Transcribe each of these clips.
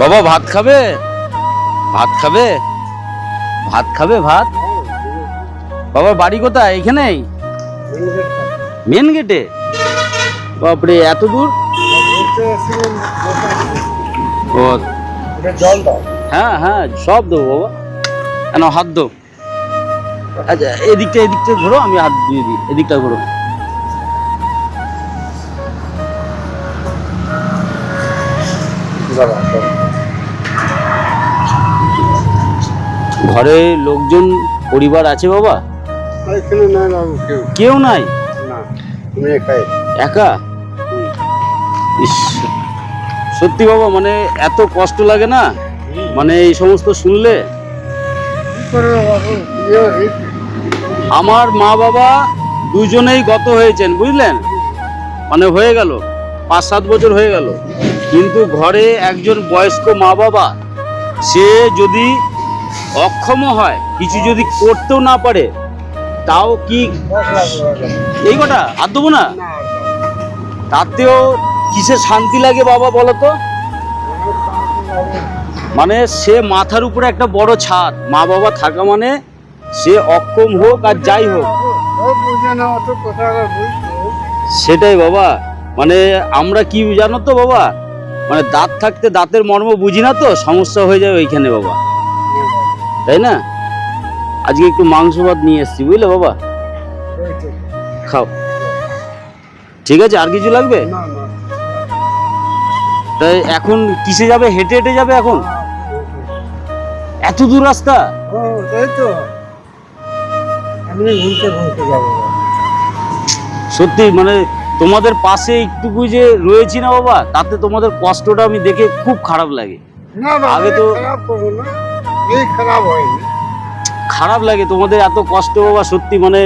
বাবা ভাত খাবে? ভাত খাবে? ভাত খাবে ভাত? বাবার বাড়ি কোথায়? এখানেই মেন গেটে? বাপরে এত দূর? ও হ্যাঁ হ্যাঁ সব দেবো বাবা। কেন হাত দো আচ্ছা এদিকটা এদিকটা ঘোরো আমি হাত দিয়ে দিই। এদিকটা ঘোরো দাঁড়াও, ঘরে লোকজন পরিবার আছে বাবা? কেউ। নাই? একা? ইস সত্যি বাবা মানে এত কষ্ট লাগে না? মানে এই সমস্ত শুনলে? ইয়ে, আমার মা বাবা দুজনেই গত হয়েছেন বুঝলেন? মানে হয়ে গেল পাঁচ সাত বছর হয়ে গেল। কিন্তু ঘরে একজন বয়স্ক মা বাবা সে যদি অক্ষম হয়, কিছু যদি করতেও না পারে, তাও কি। এই কটা? আর দেবো না? তাতেও কিসে শান্তি লাগে বাবা বলো তো। মানে সে মাথার উপরে একটা বড় ছাদ, মা বাবা থাকা মানে সে অক্ষম হোক আর যাই হোক। সেটাই বাবা মানে আমরা কি জানো তো বাবা? মানে দাঁত থাকতে দাঁতের মর্ম বুঝি না তো? সমস্যা হয়ে যাবে ওইখানে বাবা। তাই না? আজকে একটু মাংস ভাত নিয়ে এসেছি বুঝলে বাবা? খাও। ঠিক আছে আর কিছু লাগবে? তাই এখন কিসে যাবে? হেঁটে হেঁটে যাবে এখন? এত দূর রাস্তা? সত্যি মানে তোমাদের পাশে একটুকু যে রয়েছি না বাবা তাতে তোমাদের কষ্টটা আমি দেখে খুব খারাপ লাগে। আগে তো তো- খারাপ হয়নি। লাগে তোমাদের এত কষ্ট বাবা সত্যি মানে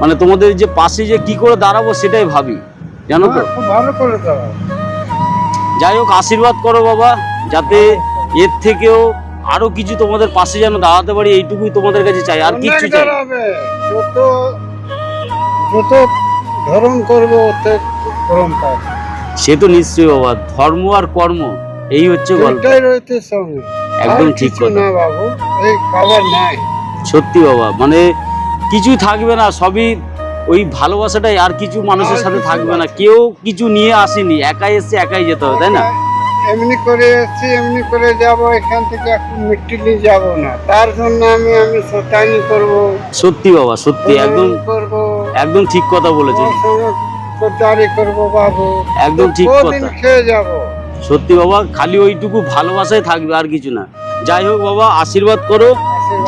মানে তোমাদের যে পাশে যে কি করে দাঁড়াবো সেটাই ভাবি জানো তো? হ্যাঁ, ভালো করে যাই হোক আশীর্বাদ করো বাবা যাতে এর থেকেও আরও কিছু তোমাদের পাশে যেন দাঁড়াতে পারি এইটুকুই তোমাদের কাছে চাই আর কিচ্ছু চাই যত যত করব সে তো নিশ্চয়ই বাবা ধর্ম আর কর্ম এই হচ্ছে গল্প। রয়েছে সঙ্গে। একদম ঠিক কথা। না বাবু এই খাবার নাই। সত্যি বাবা মানে কিছুই থাকবে না সবই ওই ভালোবাসাটাই আর কিছু মানুষের সাথে থাকবে না। কেউ কিছু নিয়ে আসেনি একাই এসছে একাই যেতে হবে তাই না? এমনি করে এসছি এমনি করে যাব এখান থেকে একটু মিট্টি নিয়ে যাব না। তার জন্য আমি আমি শতানি করব। সত্যি বাবা সত্যি একদম করব। একদম ঠিক কথা বলেছ ওর সঙ্গে খদ্দারি করব বাবু। একদম ঠিক কথা। খেয়ে যাব? সত্যি বাবা, খালি ওইটুকু ভালোবাসায় থাকবে আর কিছু না। যাই হোক বাবা, আশীর্বাদ করো,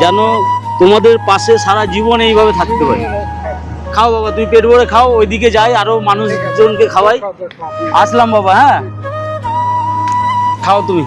যেন তোমাদের পাশে সারা জীবন এইভাবে থাকতে পারে। খাও বাবা তুই পেট ভরে খাও, ওইদিকে যাই, আরও মানুষজনকে খাওয়াই। আসলাম বাবা হ্যাঁ? খাও তুমি।